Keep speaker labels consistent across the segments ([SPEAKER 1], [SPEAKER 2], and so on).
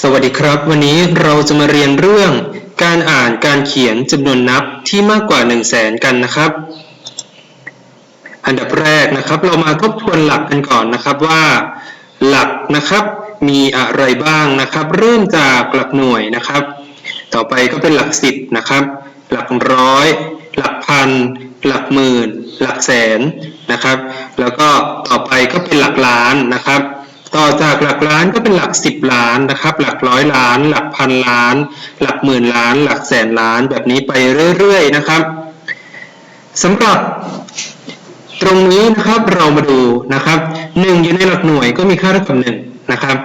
[SPEAKER 1] สวัสดีครับ วันนี้เราจะมาเรียนเรื่อง การอ่านการเขียนจำนวนนับที่มากกว่า 1 0 0 0 0แสนกันนะครับ อันดับแรกนะครับ เรามาทบทวนหลักกันก่อนนะครับว่า หลักนะครับมีอะไรบ้างนะครับ เริ่มจากหลักหน่วยนะครับ ต่อไปก็เป็นหลักสิบนะครับ หลักร้อย หลักพัน หลักหมื่น หลักแสนนะครับ แล้วก็ต่อไปก็เป็นหลักล้านนะครับ ต่อจากหลักล้านก็เป็นหลักสิบล้านนะครับ หลักร้อยล้าน หลักพันล้าน หลักหมื่นล้าน หลักแสนล้านแบบนี้ไปเรื่อยๆนะครับสำหรับตรงนี้นะครับเรามาดูนะครับหนึ่งอยู่ในหลักหน่วยก็มีค่าเท่ากับหนึ่งนะครับ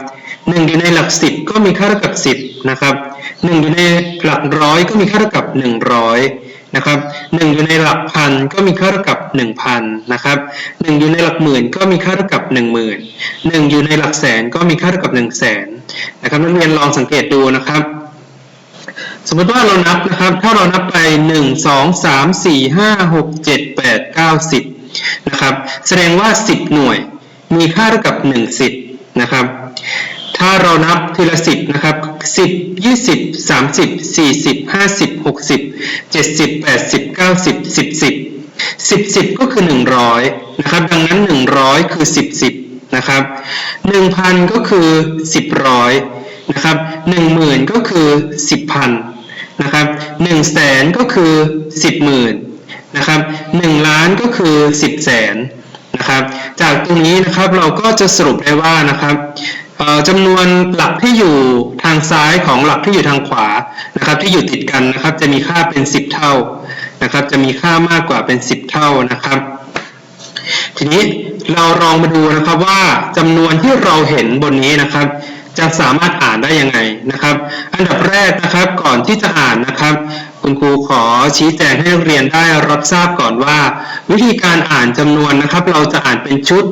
[SPEAKER 1] หนึ่งอยู่ในหลักสิบก็มีค่าเท่ากับสิบนะครับหนึ่งอยู่ในหลักร้อยก็มีค่าเท่ากับหนึ่งร้อย นะครับหนึ่งอยู่ในหลักพันก็มีค่าเท่ากับหนึ่งพันนะครับหนึ่งอยู่ในหลักหมื่นก็มีค่าเท่ากับหนึ่งหมื่นหนึ่งอยู่ในหลักแสนก็มีค่าเท่ากับหนึ่งแสนนะครับนักเรียนลองสังเกตดูนะครับสมมติว่าเรานับนะครับ ถ้าเรานับไป 1 2 3 4 5 6 7 8 9 10นะครับ แสดงว่า 10 หน่วยมีค่าเท่ากับ 1 สิทธิ์นะครับ ถ้าเรานับทีละสิบนะครับสิบยี่สิบสามสิบสี่สิบห้าสิบหกสิบเจ็ดสิบแปดสิบเก้าสิบสิบสิบสิบสิบก็คือหนึ่งร้อยนะครับดังนั้นหนึ่งร้อยคือสิบสิบนะครับหนึ่งพันก็คือสิบร้อยนะครับหนึ่งหมื่นก็คือสิบพันนะครับหนึ่งแสนก็คือสิบหมื่นนะครับหนึ่งล้านก็คือสิบแสนนะครับจากตรงนี้นะครับเราก็จะสรุปได้ว่านะครับ จำนวนหลักที่อยู่ทางซ้ายของหลักที่อยู่ทางขวานะครับ ที่อยู่ติดกันนะครับ จะมีค่าเป็น 10 เท่านะครับ จะมีค่ามากกว่าเป็น 10 เท่านะครับ ทีนี้เราลองมาดูนะครับว่าจำนวนที่เราเห็นบนนี้นะครับ จะสามารถอ่านได้ยังไงนะครับ อันดับแรกนะครับก่อนที่จะอ่านนะครับ คุณครูขอชี้แจงให้นักเรียนได้รับทราบก่อนว่า วิธีการอ่านจำนวนนะครับ เราจะอ่านเป็นชุด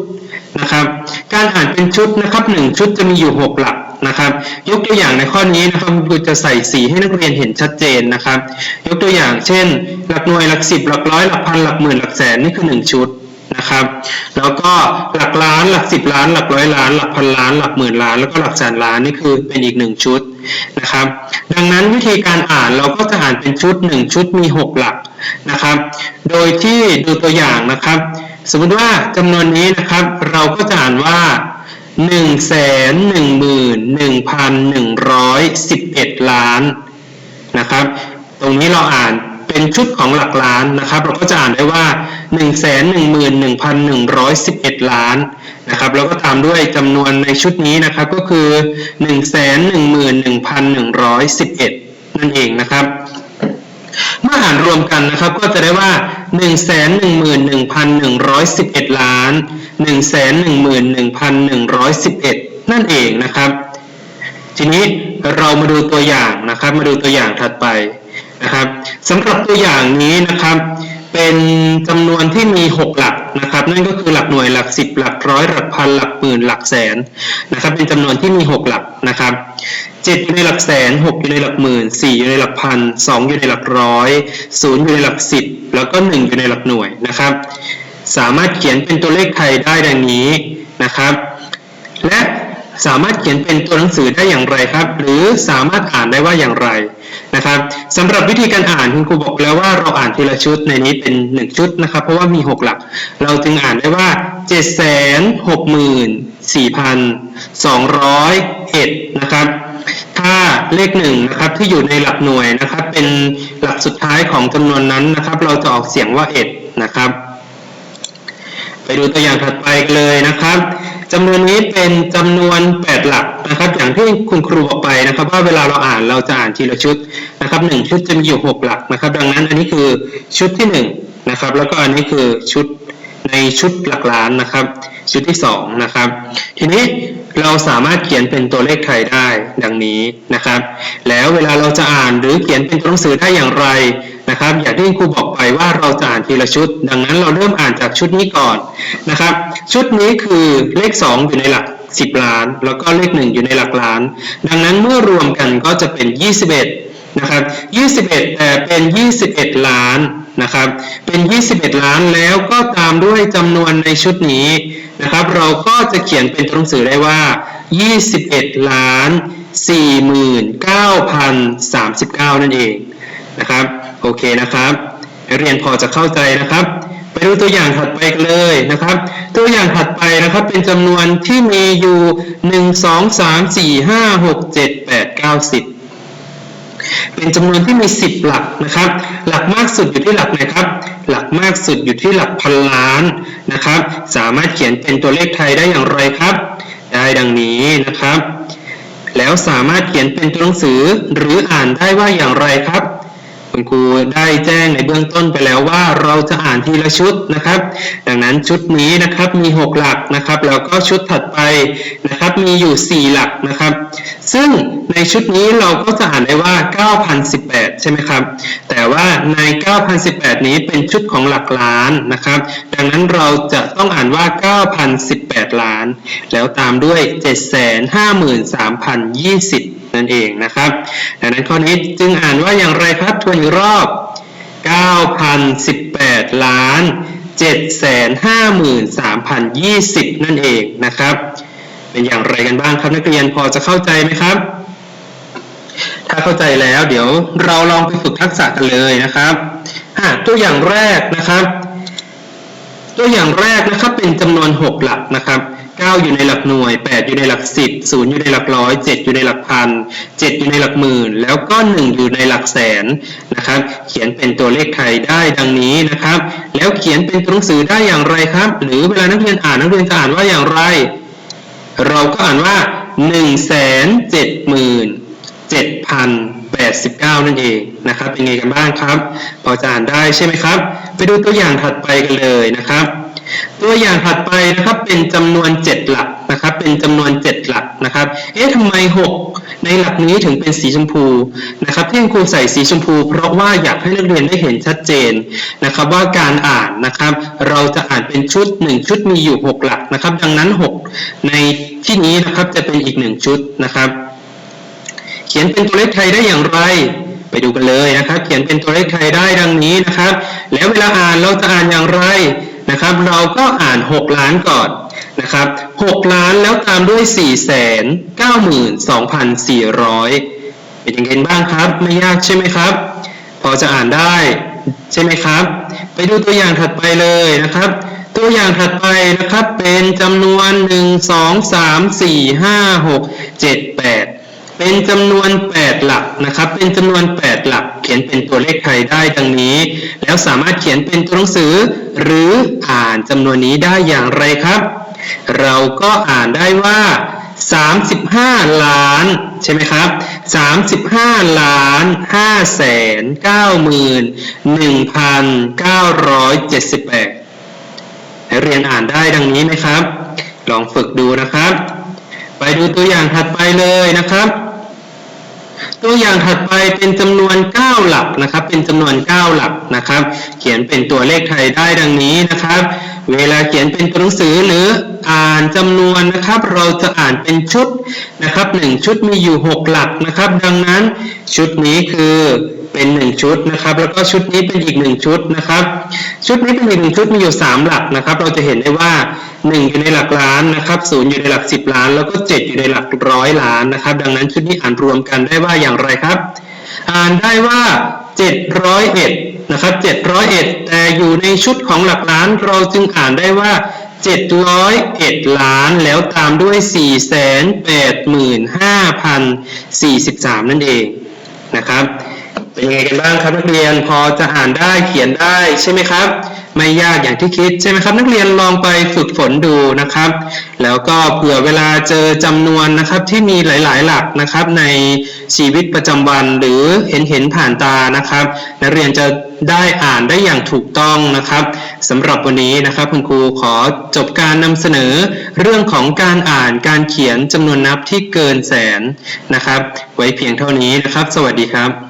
[SPEAKER 1] นะครับ การอ่านเป็นชุดนะครับหนึ่งชุดจะมีอยู่หกหลักนะครับ ยกตัวอย่างในข้อนี้นะครับคุณครูจะใส่สีให้นักเรียนเห็นชัดเจนนะครับ ยกตัวอย่างเช่น หลักหน่วยหลักสิบหลักร้อยหลักพันหลักหมื่นหลักแสนนี่คือหนึ่งชุดนะครับ แล้วก็หลักล้านหลักสิบล้าน หลักร้อยล้าน หลักพันล้าน หลักหมื่นล้าน แล้วก็หลักแสนล้านนี่คือเป็นอีกหนึ่งชุดนะครับ ดังนั้นวิธีการอ่านเราก็จะอ่านเป็นชุดหนึ่งชุดมีหกหลักนะครับ โดยที่ดูตัวอย่างนะครับ สมมติว่าจำนวนนี้นะครับ เราก็จะอ่านว่าหนึ่งแสนหนึ่งหมื่นหนึ่งพันหนึ่งร้อยสิบเอ็ดล้านนะครับ ตรงนี้เราอ่านเป็นชุดของหลักล้านนะครับ เราก็จะอ่านได้ว่า1 1 1 1 1 1 1 ล้านนะครับแล้วก็ตามด้วยจำนวนในชุดนี้นะครับก็คือ 1 1 1 1 1 1 1นั่นเองนะครับ เมื่ออ่านรวมกันนะครับก็จะได้ว่า หนึ่งแสนหนึ่งหมื่นหนึ่งพันหนึ่งร้อยสิบเอ็ดล้านหนึ่งแสนหนึ่งหมื่นหนึ่งพันหนึ่งร้อยสิบเอ็ดนั่นเองนะครับ ทีนี้เรามาดูตัวอย่างนะครับ มาดูตัวอย่างถัดไปนะครับสำหรับตัวอย่างนี้นะครับ เป็นจำนวนที่มี 6 หลักนะครับ นั่นก็คือหลักหน่วยหลัก 10 หลักร้อยหลักพันหลักหมื่นหลักแสนนะครับ เป็นจำนวนที่มี 6 หลักนะครับ7อยู่ในหลักแสน6อยู่ในหลักหมื่น4อยู่ในหลักพัน2อยู่ในหลักร้อย0อยู่ในหลัก10 แล้วก็ 1 อยู่ในหลักหน่วยนะครับ สามารถเขียนเป็นตัวเลขไทยได้ดังนี้นะครับ สามารถเขียนเป็นตัวหนังสือได้อย่างไรครับ หรือสามารถอ่านได้ว่าอย่างไรนะครับสำหรับวิธีการอ่านคุณครูบอกแล้วว่าเราอ่านทีละชุดในนี้เป็น 1 ชุดนะครับ เพราะว่ามี 6 หลัก เราจึงอ่านได้ว่า 7 6 4 2 0 1นะครับถ้าเลขหนึ่งนะครับที่อยู่ในหลักหน่วยนะครับ เป็นหลักสุดท้ายของจำนวนนั้นนะครับ เราจะออกเสียงว่า 1 นะครับ ไปดูตัวอย่างถัดไปเลยนะครับ จำนวนนี้เป็นจำนวน8หลักนะครับอย่างที่คุณครูบอกไปนะครับ ว่าเวลาเราอ่านเราจะอ่านทีละชุดนะครับหนึ่งชุดจะมีอยู่ 6 หลักนะครับ ดังนั้นอันนี้คือชุดที่1นะครับแล้วก็อันนี้คือชุด ในชุดหลักล้านนะครับ ชุดที่2นะครับ ทีนี้เราสามารถเขียนเป็นตัวเลขไทยได้ดังนี้นะครับ แล้วเวลาเราจะอ่านหรือเขียนเป็นตัวหนังสือได้อย่างไรนะครับ อย่างที่ครูบอกไปว่าเราจะอ่านทีละชุด ดังนั้นเราเริ่มอ่านจากชุดนี้ก่อนนะครับ ชุดนี้คือเลข 2 อยู่ในหลัก 10 ล้าน แล้วก็เลข 1 อยู่ในหลักล้าน ดังนั้นเมื่อรวมกันก็จะเป็น 21นะครับ21แต่เป็น 21 ล้าน นะครับ เป็น 21 ล้านแล้วก็ตามด้วยจำนวนในชุดนี้นะครับ เราก็จะเขียนเป็นตัวหนังสือได้ว่า 21 ล้าน 49,039 นั่นเองนะครับ โอเคนะครับเรียนพอจะเข้าใจนะครับ ไปดูตัวอย่างถัดไปกันเลยนะครับ ตัวอย่างถัดไปนะครับเป็นจำนวนที่มีอยู่ 1 2 3 4 5 6 7 8 9 10 เป็นจำนวนที่มี 10 หลักนะครับ หลักมากสุดอยู่ที่หลักไหนครับ หลักมากสุดอยู่ที่หลักพันล้านนะครับ สามารถเขียนเป็นตัวเลขไทยได้อย่างไรครับ ได้ดังนี้นะครับ แล้วสามารถเขียนเป็นตัวหนังสือหรืออ่านได้ว่าอย่างไรครับ คุณครูได้แจ้งในเบื้องต้นไปแล้วว่าเราจะอ่านทีละชุดนะครับ ดังนั้นชุดนี้นะครับมี 6 หลักนะครับแล้วก็ชุดถัดไปนะครับมีอยู่ 4 หลักนะครับ ซึ่งในชุดนี้เราก็จะอ่านได้ว่า 9,018 ใช่ไหมครับ แต่ว่าใน 9,018 นี้เป็นชุดของหลักล้านนะครับ ดังนั้นเราจะต้องอ่านว่า 9,018 ล้าน แล้วตามด้วย 753,020 นั่นเองนะครับ ดังนั้นข้อนี้จึงอ่านว่าอย่างไรครับทวนอีกรอบ 9,018 ล้าน 753,020 นั่นเองนะครับ เป็นอย่างไรกันบ้างครับนักเรียนพอจะเข้าใจไหมครับ ถ้าเข้าใจแล้วเดี๋ยวเราลองไปฝึกทักษะกันเลยนะครับตัวอย่างแรกนะครับ ตัวอย่างแรกนะครับเป็นจำนวน 6 หลักนะครับ 9 อยู่ในหลักหน่วย 8 อยู่ในหลัก 10 0 อยู่ในหลักร้อย 7 อยู่ในหลักพัน 7 อยู่ในหลักหมื่น แล้วก็ 1 อยู่ในหลักแสนนะครับ เขียนเป็นตัวเลขไทยได้ดังนี้นะครับ แล้วเขียนเป็นตัวหนังสือได้อย่างไรครับ หรือเวลานักเรียนอ่านนักเรียนจะอ่านว่าอย่างไร เราก็อ่านว่า 1 7 7 7,089 นั่นเองนะครับเป็นไงกันบ้างครับ พอจะอ่านได้ใช่ไหมครับ ไปดูตัวอย่างถัดไปกันเลยนะครับ ตัวอย่างถัดไปนะครับเป็นจำนวน7หลักนะครับเป็นจำนวน7หลักนะครับเอ๊ะทำไม 6 ในหลักนี้ถึงเป็นสีชมพูนะครับที่ครูใส่สีชมพู เพราะว่าอยากให้นักเรียนได้เห็นชัดเจนนะครับว่าการอ่านนะครับเราจะอ่านเป็นชุด 1 ชุดมีอยู่ 6 หลักนะครับดังนั้น 6 ในที่นี้นะครับจะเป็นอีก 1 ชุดนะครับ เขียนเป็นตัวเลขไทยได้อย่างไรไปดูกันเลยนะครับ เขียนเป็นตัวเลขไทยได้ดังนี้นะครับ แล้วเวลาอ่านเราจะอ่านอย่างไร นะครับ เราก็อ่าน 6 ล้านก่อนนะครับ6ล้านแล้วตามด้วย 4 9 2 4 0 0 เป็นยังไงบ้างครับ ไม่ยากใช่ไหมครับ พอจะอ่านได้ใช่ไหมครับ ไปดูตัวอย่างถัดไปเลยนะครับ ตัวอย่างถัดไปนะครับเป็นจำนวน 1 2 3 4 5 6 7 8 เป็นจำนวน 8 หลักนะครับ เป็นจำนวน 8 หลัก เขียนเป็นตัวเลขไทยได้ดังนี้ แล้วสามารถเขียนเป็นตัวหนังสือ หรืออ่านจำนวนนี้ได้อย่างไรครับ เราก็อ่านได้ว่า 35 ล้าน ใช่ไหมครับ 35 ล้าน5แสน9หมื่น1,978เรียนอ่านได้ดังนี้ไหมครับ ลองฝึกดูนะครับ ไปดูตัวอย่างถัดไปเลยนะครับ ตัวอย่างถัดไปเป็นจำนวน 9 หลักนะครับ เป็นจำนวน 9 หลักนะครับ เขียนเป็นตัวเลขไทยได้ดังนี้นะครับ เวลาเขียนเป็นตัวหนังสือหรืออ่านจำนวนนะครับ เราจะอ่านเป็นชุดนะครับ 1 ชุดมีอยู่ 6 หลักนะครับ ดังนั้นชุดนี้คือ เป็น 1 ชุดนะครับ แล้วก็ชุดนี้เป็นอีก 1 ชุดนะครับ ชุดนี้เป็นอีกหนึ่งชุดมีอยู่ 3 หลักนะครับ เราจะเห็นได้ว่า 1 อยู่ในหลักล้านนะครับ0อยู่ในหลัก 10 ล้าน แล้วก็ 7 อยู่ในหลักร้อยล้านนะครับ ดังนั้นชุดนี้อ่านรวมกันได้ว่าอย่างไรครับ อ่านได้ว่า 701นะครับ701 แต่อยู่ในชุดของหลักล้านเราจึงอ่านได้ว่า701 ล้านแล้วตามด้วย 485,043 นั่นเองนะครับ เป็นยังไงกันบ้างครับนักเรียนพอจะอ่านได้เขียนได้ใช่ไหมครับ ไม่ยากอย่างที่คิดใช่ไหมครับ นักเรียนลองไปฝึกฝนดูนะครับ แล้วก็เผื่อเวลาเจอจำนวนนะครับที่มีหลาย ๆ หลักนะครับในชีวิตประจำวันหรือเห็นเห็นผ่านตานะครับ นักเรียนจะได้อ่านได้อย่างถูกต้องนะครับสำหรับวันนี้นะครับคุณครูขอจบการนำเสนอเรื่องของการอ่านการเขียนจำนวนนับที่เกินแสนนะครับ ไว้เพียงเท่านี้นะครับ สวัสดีครับ